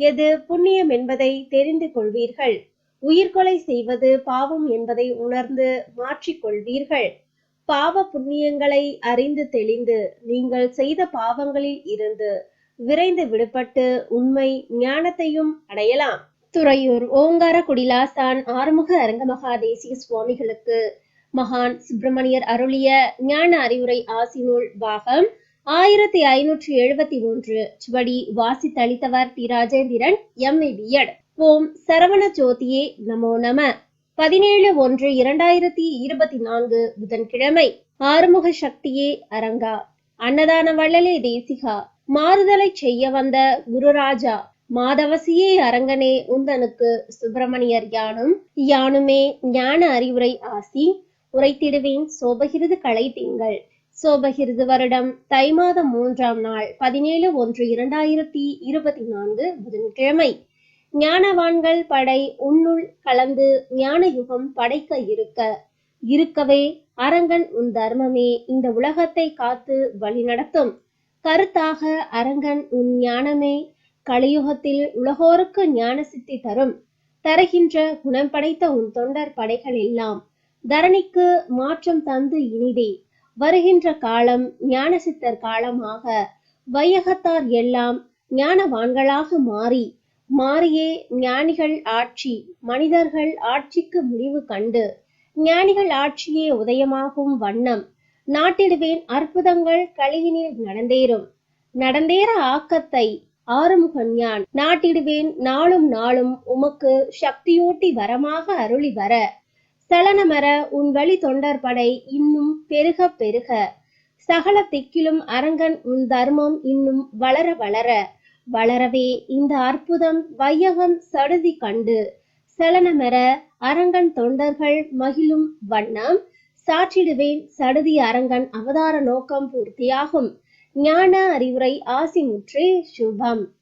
எது புண்ணியம் என்பதை தெரிந்து கொள்வீர்கள். உயிர்கொலை செய்வது பாவம் என்பதை உணர்ந்து மாற்றிக்கொள்வீர்கள் பாவ புண்ணியங்களை அறிந்து தெளிந்து நீங்கள் செய்த பாவங்களில் இருந்து விரைந்து விடுபட்டு உண்மை ஞானத்தையும் அடையலாம். துறையூர் ஓங்கார குடிலாசான் ஆறுமுக அரங்கமகா தேசிய சுவாமிகளுக்கு மகான் சுப்பிரமணியர் அருளிய ஞான அறிவுரை ஆசினூல் பாகம் ஆயிரத்தி ஐநூற்றி எழுபத்தி மூன்று சுவடி வாசித்தளித்தவர் T. Rajendran M B Ed ஓம் சரவண ஜோதியே நமோ நம. பதினேழு ஒன்று இரண்டாயிரத்தி இருபத்தி நான்கு புதன்கிழமை. ஆறுமுக சக்தியே அரங்கா. அன்னதான வள்ளலே தேசிகா. மாறுதலை செய்ய வந்த குருராஜா. மாதவசியே அரங்கனே உந்தனுக்கு சுப்பிரமணியர் யானும் யானுமே ஞான அறிவுரை ஆசி. உரைத்திடுவேன் சோபகிருது கலை திங்கள் சோபகிருது வருடம் தை மாதம் மூன்றாம் நாள் பதினேழு ஒன்று இரண்டாயிரத்தி இருபத்தி நான்கு புதன்கிழமை. ஞானவான்கள் படை உன்னுள் கலந்து ஞான யுகம் படைக்க இருக்க இருக்கவே அரங்கன் உன் தர்மமே இந்த உலகத்தை காத்து வழிநடத்தும் கருத்தாக அரங்கன் உன் ஞானமே கலியுகத்தில் உலகோருக்கு ஞான சித்தி தரும். தருகின்ற குணம் படைத்த உன் தொண்டர் படைகள் எல்லாம் தரணிக்கு மாற்றம் தந்து இனிதே. வருகின்ற காலம் ஞான சித்தர் காலமாக வையகத்தார் எல்லாம் ஞானவான்களாக மாறி மாறியே ஞானிகள் ஆட்சி மனிதர்கள் ஆட்சிக்கு முடிவு கண்டு ஞானிகள் ஆட்சியே உதயமாகும் வண்ணம் நாட்டிடுவேன் அற்புதங்கள் கலியினில் நடந்தேறும். நடந்தேற ஆக்கத்தை ஆறுமுகன் ஞான் நாட்டிடுவேன் நாளும் நாளும் உமக்கு சக்தியூட்டி வரமாக அருளி வர சலனமர உன் வழி தொண்டர் படை இன்னும் பெருக பெருக. சகல திக்கிலும் அரங்கன் உன் தர்மம் இன்னும் வளர வளர. வளரவே இந்த அற்புதம் வையகம் சடுதி கண்டு. சலனமர அரங்கன் தொண்டர்கள் மகிழும் வண்ணம். சாற்றிடுவேன் சடுதி அரங்கன் அவதார நோக்கம் பூர்த்தியாகும். ஞான அறிவுரை ஆசிமுற்றே சுபம்.